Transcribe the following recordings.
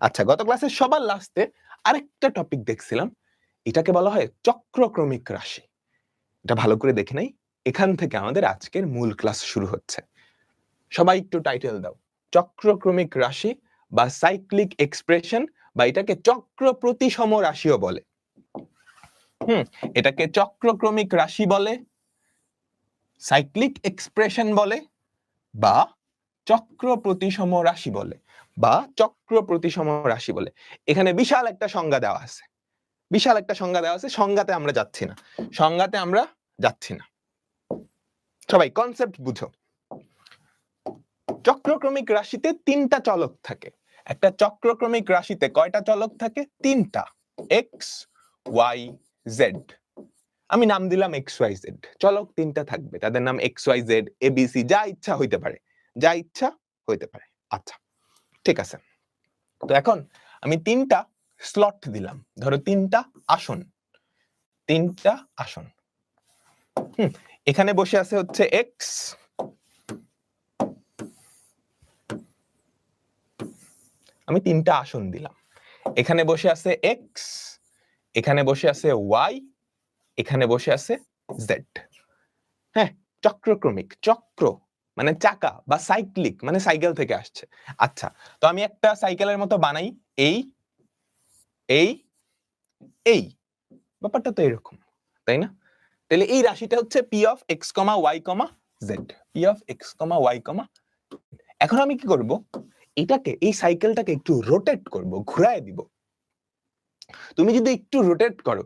আচ্ছা গত ক্লাসে সবার লাস্টে আরেকটা টপিক দেখছিলাম। এটাকে বলা হয় চক্রক্রমিক রাশি। এটা ভালো করে দেখে নাই। এখান থেকে আমাদের আজকের মূল ক্লাস শুরু হচ্ছে। সবাই একটু টাইটেল দাও। চক্রক্রমিক রাশি বা সাইক্লিক এক্সপ্রেশন বা এটাকে চক্র প্রতিসম রাশিও বলে। হুম, এটাকে চক্রক্রমিক রাশি বলে সাইক্লিক এক্সপ্রেশন বলে বা চক্র প্রতিসম রাশি বলে। বা চক্র প্রতিসম রাশি বলে। এখানে বিশাল একটা সংজ্ঞা দেওয়া আছে। বিশাল একটা সংজ্ঞা দেওয়া আছে, সংজ্ঞাতে আমরা যাচ্ছি না। সংজ্ঞাতে আমরা যাচ্ছি না। সবাই কনসেপ্ট বুঝো। চক্রক্রমিক রাশিতে তিনটা চলক থাকে। একটা চক্রক্রমিক রাশিতে কয়টা চলক থাকে? তিনটা। এক্স ওয়াই জেড আমি নাম দিলাম এক্স ওয়াই জেড চলক তিনটা থাকবে। তাদের নাম এক্স ওয়াই জেড এবিসি যা ইচ্ছা হইতে পারে। যা ইচ্ছা হইতে পারে। আচ্ছা। ঠিক আছে। তো এখন আমি তিনটা স্লট দিলাম। ধরো তিনটা আসন। তিনটা আসন। হুম, এখানে বসে আছে হচ্ছে এক্স আমি তিনটা আসন দিলাম। এখানে বসে আছে এক্স এখানে বসে আছে ওয়াই এখানে বসে আছে জেড হ্যাঁ চক্রক্রমিক, চক্র। মানে চাকা বা সাইক্লিক মানে সাইকেল থেকে আসছে। আচ্ছা তো আমি একটা সাইকেলের মতো বানাই, এই এই এই। ব্যাপারটা তো এরকম, তাই না? তাহলে এই রাশিটা হচ্ছে P of X comma Y comma Z P of X comma Y comma এখন আমি কি করব? এটাকে, এই সাইকেলটাকে একটু রোটেট করব, ঘুরায় দিব। তুমি যদি একটু রোটেট করো,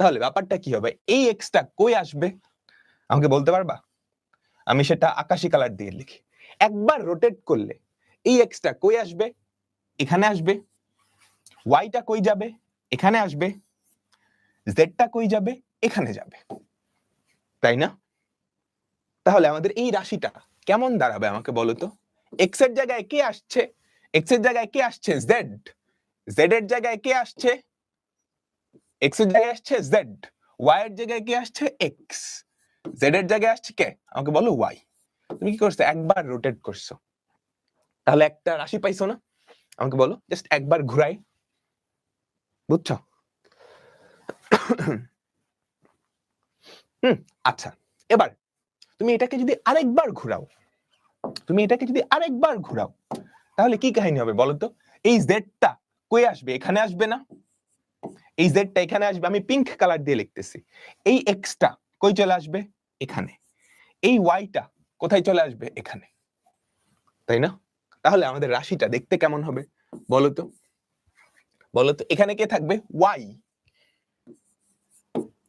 তাহলে ব্যাপারটা কি হবে? এই এক্সটা কই আসবে? আমাকে বলতে পারবা? আমি সেটা আকাশি কালার দিয়ে লিখি। একবার রোটেট করলে এই এক্সটা কই আসবে? এখানে আসবে। ওয়াইটা কই যাবে? এখানে আসবে। জেডটা কই যাবে? এখানে যাবে। তাই না? তাহলে আমাদের এই রাশিটা কেমন দাঁড়াবে আমাকে বলো তো? এক্সের জায়গায় কে আসছে? এক্সের জায়গায় কে আসছে? জেড জেড এর জায়গায় কে আসছে? এক্সের জায়গায় আসছে জেড ওয়াই এর জায়গায় কে আসছে? এক্স জেড এর জায়গায় আসছে কে? আমাকে বলো ওয়াই তুমি কি করছ? একবার রোটেট করছ। তাহলে একটা রাশি পাইছো না? আমাকে বলো জাস্ট একবার ঘুরাই। বুঝছ? হুম আচ্ছা। এবার, তুমি এটাকে যদি আরেকবার ঘুরাও, তুমি এটাকে যদি আরেকবার ঘুরাও, তাহলে কি কাহিনী হবে বলো তো? এই জেডটা কই আসবে? এখানে আসবে না? এই জেডটা এখানে আসবে। আমি পিঙ্ক কালার দিয়ে লিখতেছি। এই এক্সটা কই চলে আসবে? এখানে। এই ওয়াইটা কোথায় চলে আসবে? এখানে। তাই না? তাহলে আমাদের রাশিটা দেখতে কেমন হবে? বলতো? তো বলো তো এখানে কে থাকবে? ওয়াই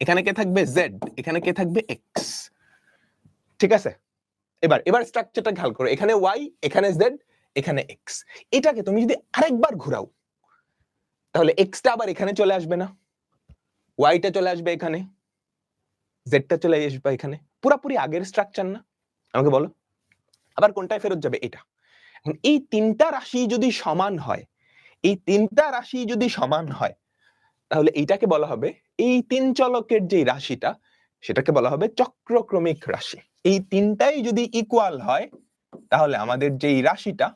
এখানে কে থাকবে? জেড এখানে কে থাকবে? এক্স ঠিক আছে? এবার এবার স্ট্রাকচারটা খেয়াল করো। এখানে ওয়াই এখানে জেড এখানে এক্স এটাকে তুমি যদি আরেকবার ঘোরাও, তাহলে এক্সটা আবার এখানে চলে আসবে না। ওয়াইটা চলে আসবে এখানে। জেডটা চলে আসবে এখানে। পুরাপুরি আগের স্ট্রাকচার না। আমাকে বলো। আবার কোনটায় ফেরত যাবে? এটা। এই তিনটা রাশি যদি সমান হয়, এই তিনটা রাশি যদি সমান হয়, তাহলে এইটাকে বলা হবে, এই তিন চলকের যে রাশিটা, সেটাকে বলা হবে চক্রক্রমিক রাশি। এই তিনটাই যদি ইকুয়াল হয়, তাহলে আমাদের যে রাশিটা,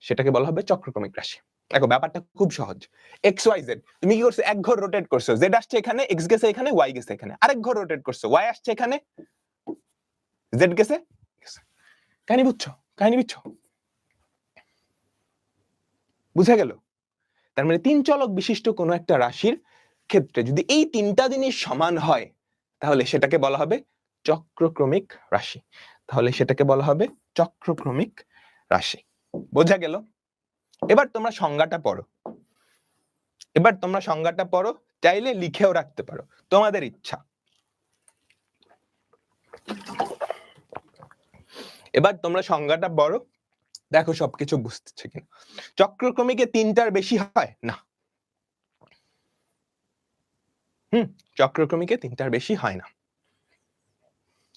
সেটাকে বলা হবে চক্রক্রমিক রাশি। দেখো, ব্যাপারটা খুব সহজ। এক্স ওয়াই জেড তুমি কি করছ? এক ঘর রোটেট করছ। জেড আসছে এখানে এক্স গেছে এখানে ওয়াই গেছে এখানে। আরেক ঘর রোটেট করছ। ওয়াই আসছে এখানে জেড গেছে। কাহিনী বুঝছ? কাহিনী বুঝছ? বুঝা গেল? তার মানে তিন চলক বিশিষ্ট কোনো একটা রাশির ক্ষেত্রে যদি এই তিনটা জিনিস সমান হয়, তাহলে সেটাকে বলা হবে চক্রক্রমিক রাশি। তাহলে সেটাকে বলা হবে চক্রক্রমিক রাশি। বোঝা গেল? এবার তোমরা সংজ্ঞাটা পড়ো। এবার তোমরা সংজ্ঞাটা পড়ো, চাইলে লিখেও রাখতে পারো, তোমাদের ইচ্ছা। এবার তোমরা সংজ্ঞাটা পড়ো, দেখো সবকিছু বুঝতেছে কিনা। চক্রক্রমিকে তিনটার বেশি হয়? না। হুম, চক্রক্রমিকে তিনটার বেশি হয় না।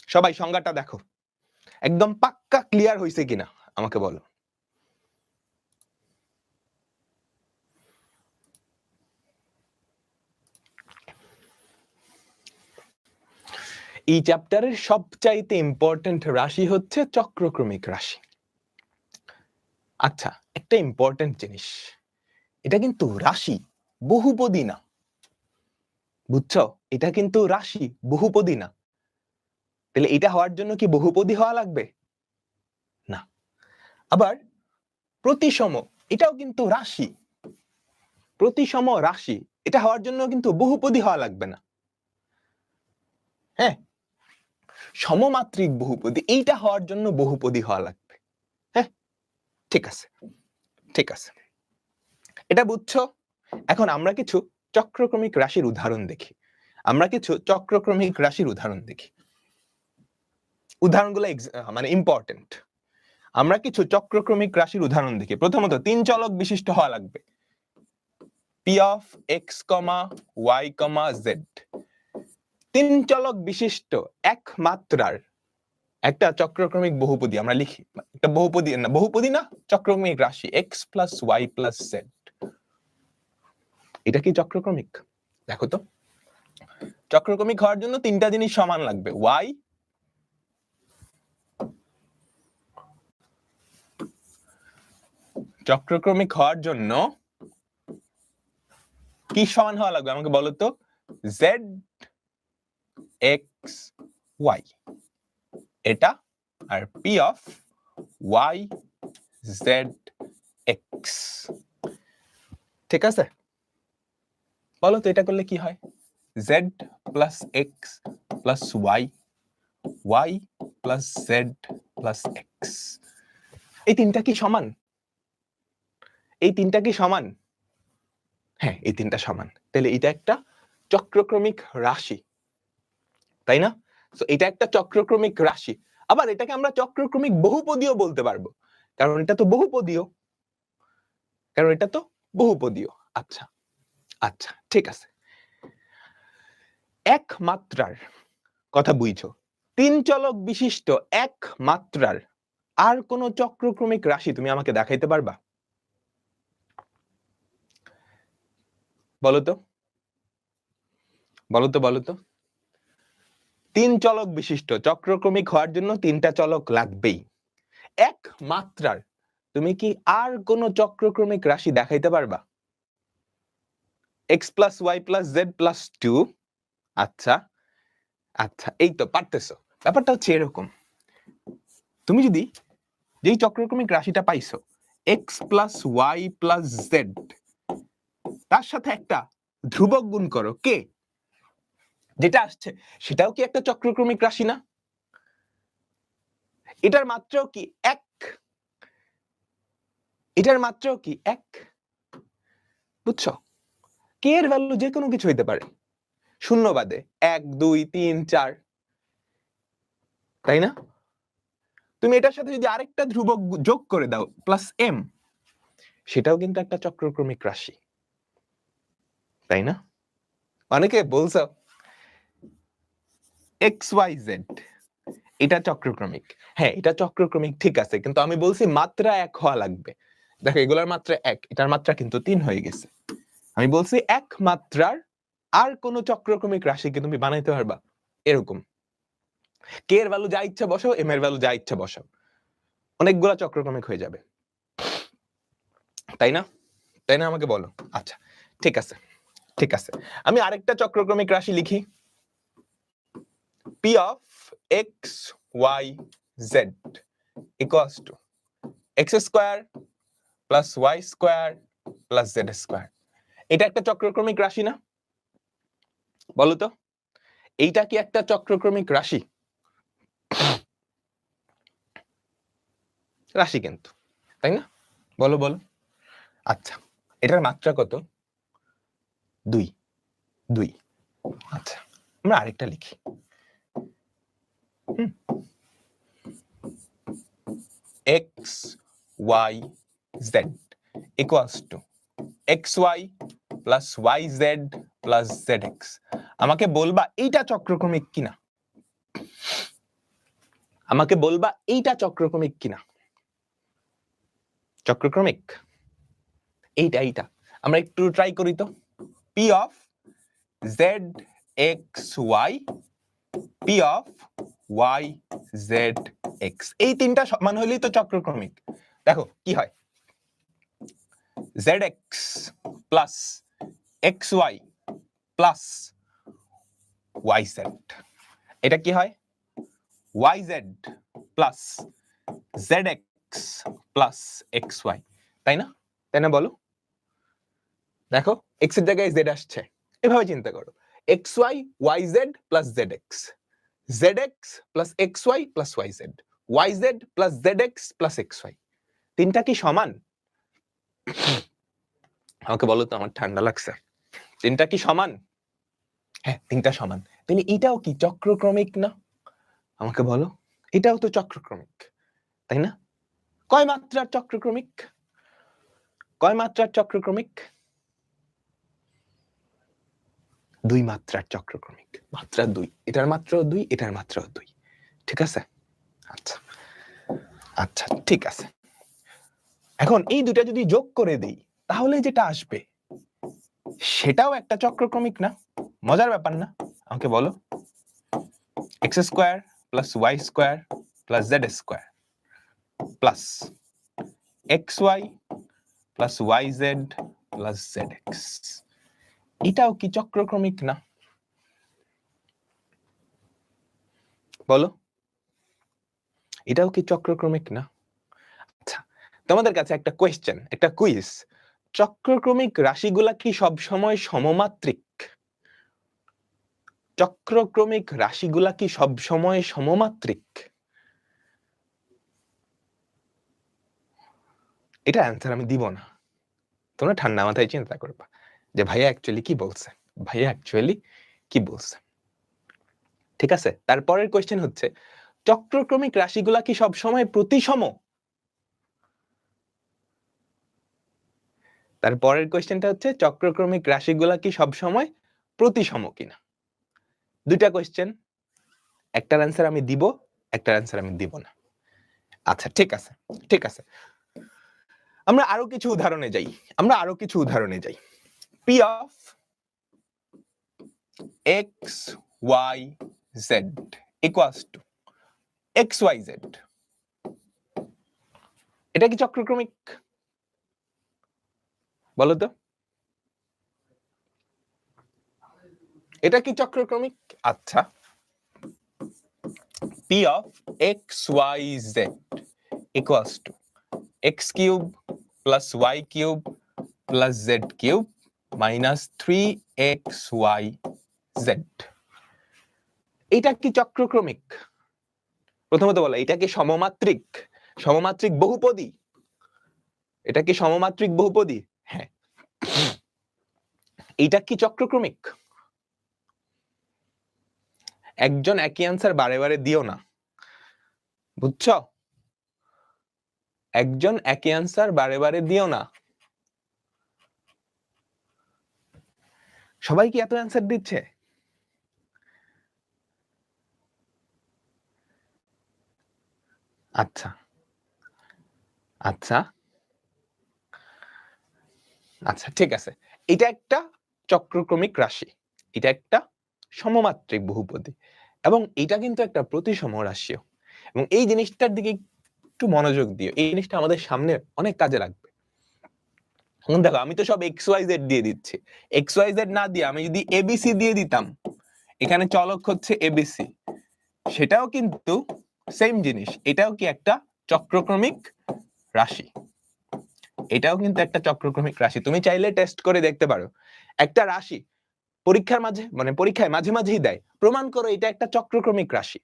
সবাই সংজ্ঞাটা দেখো। একদম পাক্কা ক্লিয়ার হয়েছে কিনা, আমাকে বলো। এই চ্যাপ্টারের সবচাইতে ইম্পর্টেন্ট রাশি হচ্ছে চক্রক্রমিক রাশি। আচ্ছা একটা ইম্পর্টেন্ট জিনিস। এটা কিন্তু রাশি, বহুপদী না। বুঝছ? এটা কিন্তু রাশি, বহুপদী না। তাহলে এটা হওয়ার জন্য কি বহুপদী হওয়া লাগবে? না। আবার প্রতিসম, এটাও কিন্তু রাশি। প্রতিসম রাশি, এটা হওয়ার জন্য কিন্তু বহুপদী হওয়া লাগবে না। হ্যাঁ? সমমাত্রিক বহুপদী, এইটা হওয়ার জন্য বহুপদী হওয়া লাগবে। হ্যাঁ? ঠিক আছে। ঠিক আছে। এটা বুঝছ? এখন আমরা কিছু চক্রক্রমিক রাশির উদাহরণ দেখি। আমরা কিছু চক্রক্রমিক রাশির উদাহরণ দেখি। উদাহরণগুলো মানে ইম্পর্টেন্ট আমরা কিছু চক্রক্রমিক রাশির উদাহরণ দেখি। প্রথমত, তিন চলক বিশিষ্ট হওয়া লাগবে। P of X comma Y comma Z তিন চলক বিশিষ্ট এক মাত্রার একটা চক্রক্রমিক বহুপদী, আমরা লিখি। একটা বহুপদী না বহুপদী না, চক্রক্রমিক রাশি X plus Y plus Z এটা কি চক্রক্রমিক? দেখো তো। চক্রক্রমিক হওয়ার জন্য তিনটা জিনিস সমান লাগবে। ওয়াই চক্রক্রমিক হওয়ার জন্য কি সমান হওয়া লাগবে আমাকে বলো তো? জেড এক্স ওয়াই এটা আর P of Y Z X ঠিক আছে? বলো তো এটা করলে কি হয়? Z plus X plus Y Y plus Z plus X এই তিনটা কি সমান? এই তিনটা কি সমান? হ্যাঁ এই তিনটা সমান। তাহলে এটা একটা চক্রক্রমিক রাশি। তাই না? তো এটা একটা চক্রক্রমিক রাশি। আবার এটাকে আমরা চক্রক্রমিক বহুপদীয় বলতে পারব। কারণ এটা তো বহুপদীয়। কারণ এটা তো বহুপদীয়। আচ্ছা আচ্ছা ঠিক আছে। এক মাত্রার কথা বুঝছ। তিন চলক বিশিষ্ট এক মাত্রার আর কোন চক্রক্রমিক রাশি তুমি আমাকে দেখাইতে পারবা? বলো তো। বলো তো বলো তো। তিন চলক বিশিষ্ট, চক্রক্রমিক হওয়ার জন্য তিনটা চলক লাগবেই। এক মাত্রার, তুমি কি আর কোন চক্রক্রমিক রাশি দেখাইতে পারবা? X plus Y plus Z plus two আচ্ছা আচ্ছা এই তো পারতেছো। ব্যাপারটা হচ্ছে এরকম, তুমি যদি যেই চক্রক্রমিক রাশিটা পাইছো x plus y plus z তার সাথে একটা ধ্রুবক গুণ করো। কে? যেটা আসছে, সেটাও কি একটা চক্রক্রমিক রাশি না? এটার মাত্রাও কি এক? এটার মাত্রাও কি এক? বুঝছ? কে এর ভ্যালু যে কোনো কিছু হইতে পারে। শূন্য বাদে এক, দুই, তিন, চার। তাই না? তুমি এটার সাথে যদি আরেকটা ধ্রুবক যোগ করে দাও প্লাস এম সেটাও কিন্তু একটা চক্রক্রমিক রাশি। তাই না? অনেকে বলছো এক্স ওয়াই জেড এটা চক্রক্রমিক। হ্যাঁ এটা চক্রক্রমিক ঠিক আছে, কিন্তু আমি বলছি মাত্রা এক হওয়া লাগবে। দেখো, এগুলার মাত্রা এক, এটার মাত্রা কিন্তু তিন হয়ে গেছে। আমি বলছি এক মাত্রার আর কোন চক্রক্রমিক রাশিকে তুমি বানাইতে পারবা? এরকম। কে এর ভ্যালু যা ইচ্ছা বসাও এম এর ভ্যালু যা ইচ্ছা বসাও। অনেকগুলা চক্রক্রমিক হয়ে যাবে। তাই না? তাই না আমাকে বলো? আচ্ছা ঠিক আছে ঠিক আছে। আমি আরেকটা চক্রক্রমিক রাশি লিখি। P of x y z equals to x square plus y square plus z square এটা একটা চক্রক্রমিক রাশি না? বলো তো। এইটা কি একটা চক্রক্রমিক রাশি? রাশি কিন্তু, তাই না? বলো বলো। আচ্ছা এটার মাত্রা কত? দুই দুই। আচ্ছা আমরা আরেকটা লিখি। X y z equals to x y plus y z plus z x আমাকে বলবা এইটা চক্রক্রমিক কিনা? আমাকে বলবা এইটা চক্রক্রমিক কিনা? চক্রক্রমিক? এইটা এইটা। আমরা একটু ট্রাই করি তো। P of z x y p of y z x এই তিনটা সমান হলেই তো চক্রক্রমিক। দেখো, কি হয়? Z x plus x y plus y z এটা কি হয়? Y z plus z x plus x y তাই না? তাই না বলো? দেখো এক্সের জায়গায় জেড আসছে। এভাবে চিন্তা করো। X y y z plus z x z x plus x y plus y z y z plus z x plus x y তিনটা কি সমান? আমাকে বলো তো, আমার ঠান্ডা লাগছে। তিনটা কি সমান? হ্যাঁ তিনটা সমান। তাহলে এটাও কি চক্রক্রমিক না? আমাকে বলো, এটাও তো চক্রক্রমিক, তাই না? কয় মাত্রার চক্রক্রমিক? কয় মাত্রার চক্রক্রমিক? দুই মাত্রার চক্রক্রমিক। মাত্রা দুই। এটার মাত্রা দুই, এটার মাত্রা দুই। ঠিক আছে? আচ্ছা। আচ্ছা ঠিক আছে। এখন এই দুটা যদি যোগ করে দেই, তাহলে যেটা আসবে, সেটাও একটা চক্রক্রমিক না? মজার ব্যাপার না? আমাকে বলো। X square plus y square plus z square plus x y plus y z plus z x. এটাও কি চক্রক্রমিক না? বলো। এটাও কি চক্রক্রমিক না? আচ্ছা তোমাদের কাছে একটা কোয়েশ্চেন একটা কুইজ চক্রক্রমিক রাশিগুলা কি সব সময় সমমাত্রিক? চক্রক্রমিক রাশিগুলা কি সব সময় সমমাত্রিক? এটা অ্যান্সার আমি দিব না। তোমরা ঠান্ডা মাথায় চিন্তা করবা। যে ভাইয়া অ্যাকচুয়ালি কি বলছে? ভাইয়া অ্যাকচুয়ালি কি বলছে? ঠিক আছে? তারপরের কোয়েশ্চেন হচ্ছে, চক্রক্রমিক রাশিগুলা কি সব সময় প্রতিসম? তারপরের কোয়েশ্চেনটা হচ্ছে, চক্রক্রমিক রাশিগুলা কি সব সময় প্রতিসম কিনা? দুইটা কোয়েশ্চেন একটার অ্যান্সার আমি দিব, একটার অ্যান্সার আমি দিব না। আচ্ছা ঠিক আছে ঠিক আছে। আমরা আরও কিছু উদাহরণে যাই, আমরা আরও কিছু উদাহরণে যাই। P of x y z equals to x y z এটা কি চক্রক্রমিক? বলো তো। এটা কি চক্রক্রমিক? আচ্ছা। P of x y z equals to x cube plus y cube plus z cube minus three x y z এটা কি চক্রক্রমিক? প্রথমত বলো, এটা কি সমমাত্রিক? সমমাত্রিক বহুপদী? এটা কি সমমাত্রিক বহুপদী? হ্যাঁ। এটা কি চক্রক্রমিক? একজন একই অ্যান্সার বারে বারে দিও না। বুঝছ? একজন একই অ্যান্সার বারে বারে দিও না। সবাই কি এত অ্যান্সার দিচ্ছে? আচ্ছা। আচ্ছা। আচ্ছা ঠিক আছে। এটা একটা চক্রক্রমিক রাশি। এটা একটা সমমাত্রিক বহুপদী। এবং এটা কিন্তু একটা প্রতিসম রাশিও। এবং এই জিনিসটার দিকে একটু মনোযোগ দিও। এই জিনিসটা আমাদের সামনে অনেক কাজে লাগবে। দেখো, আমি তো সব এক্স ওয়াই জেড দিয়ে দিচ্ছি। এক্স ওয়াই জেড না দিয়ে আমি যদি এবিসি দিয়ে দিতাম, এখানে চলক হচ্ছে এবিসি সেটাও কিন্তু সেম জিনিস, এটাও কি একটা চক্রক্রমিক রাশি? এটাও কিন্তু একটা চক্রক্রমিক রাশি। তুমি চাইলে টেস্ট করে দেখতে পারো। একটা রাশি পরীক্ষার মাঝে মানে পরীক্ষায় মাঝে মাঝেই দেয়। প্রমাণ করো এটা একটা চক্রক্রমিক রাশি।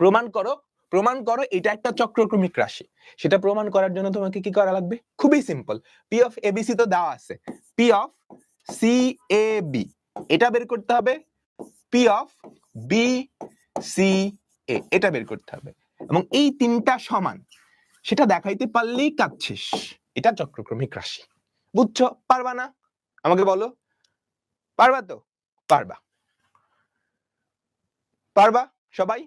প্রমাণ করো প্রমাণ করো, এটা একটা চক্রক্রমিক রাশি। সেটা প্রমাণ করার জন্য তোমাকে কি করা লাগবে? খুবই সিম্পল পি অফ এবিসি তো দেওয়া আছে। P of c a b এটা বের করতে হবে। P of b c a এটা বের করতে হবে। এবং এই তিনটা সমান, সেটা দেখাইতে পারলেই শেষ এটা চক্রক্রমিক রাশি। বুঝছ? পারবা না? আমাকে বলো? পারবা তো? পারবা। পারবা সবাই?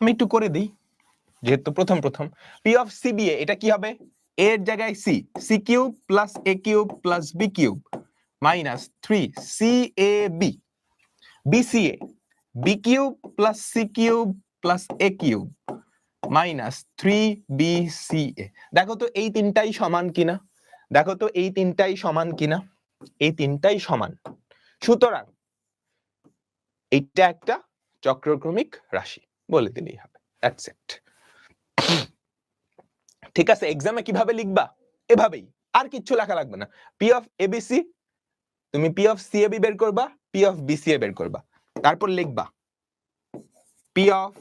আমি একটু করে দিই, যেহেতু প্রথম প্রথম। পি অফ সিবিএ এটা কি হবে? এর জায়গায় c c cube plus a cube plus b cube minus three c a b b c a b cube plus c cube plus a cube minus three b c a দেখো তো এই তিনটাই সমান কিনা? দেখো তো এই তিনটাই সমান কিনা? এই তিনটাই সমান। সুতরাং এইটা একটা চক্রক্রমিক রাশি। বলে দিলেই হবে। দ্যাটস ইট ঠিক আছে এক্সামে কীভাবে লিখবা? এভাবেই। আর কিচ্ছু লেখা লাগবে না। P of a b c তুমি পি অফ সি বের করবা p of b c a বের করবা। তারপর লিখবা। P of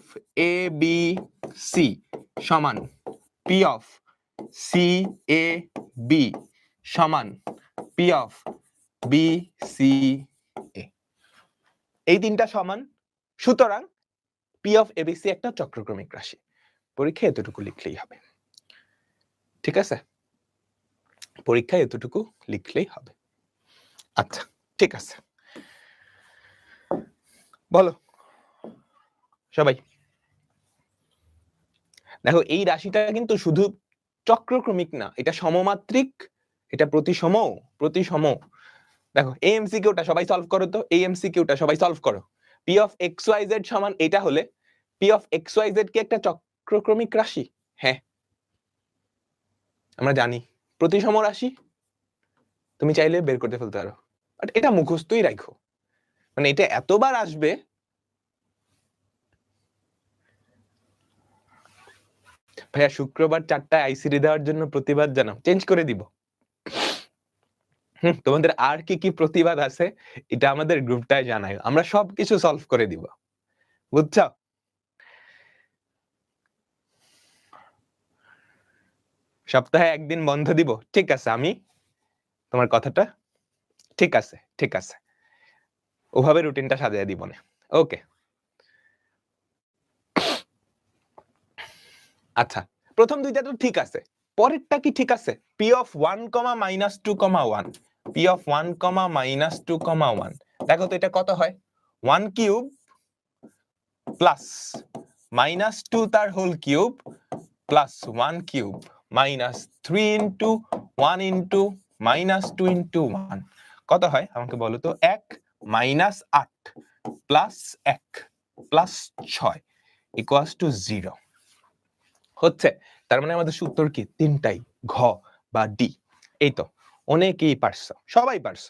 a b c সমান p of c a b সমান p of b c a এই তিনটা সমান। সুতরাং পি অফ এবিসি একটা চক্রক্রমিক রাশি। পরীক্ষায় এতটুকু লিখলেই হবে। ঠিক আছে? পরীক্ষায় এতটুকু লিখলেই হবে। আচ্ছা ঠিক আছে। বলো। সবাই। দেখো, এই রাশিটা কিন্তু শুধু চক্রক্রমিক না, এটা সমমাত্রিক, এটা প্রতিসম প্রতিসম। দেখো এই এমসিকিউটা সবাই সলভ করো তো। এই এমসিকিউটা সবাই সলভ করো। P of x y z সমান এটা হলে p of x y z কি একটা চক্রক্রমিক রাশি? হ্যাঁ। আমরা জানি। প্রতিসম রাশি তুমি চাইলে বের করতে ফেলতে পারো। বাট এটা মুখস্থই রাখো। মানে এটা এতবার আসবে ভাইয়া শুক্রবার চারটায় আইসিডি দেওয়ার জন্য প্রতিবাদ জানাও। চেঞ্জ করে দিব। হুম, তোমাদের আর কি কি প্রতিবাদ আছে এটা আমাদের গ্রুপটায় জানাই আমরা সবকিছু সলভ করে দিব। বুঝছ? সপ্তাহে একদিন বন্ধ দিব, ঠিক আছে, আমি তোমার কথাটা ঠিক আছে ঠিক আছে। ওভাবে রুটিনটা সাজিয়ে দিব না, ওকে। আচ্ছা প্রথম দুইটা তো ঠিক আছে, পরেরটা কি ঠিক আছে? P of one comma minus two comma one p of one comma minus two comma one দেখো তো এটা কত হয়? One cube plus minus two তার whole cube plus one cube minus three into one into minus two into one কত হয়? আমাকে বলো তো, এক মাইনাস আট প্লাস এক প্লাস ছয় ইকুয়াস টু জিরো হচ্ছে, তার মানে আমাদের সূত্র কি? তিনটাই, ঘ বা ডি। এই তো, অনেকেই পারছ, সবাই পারছ।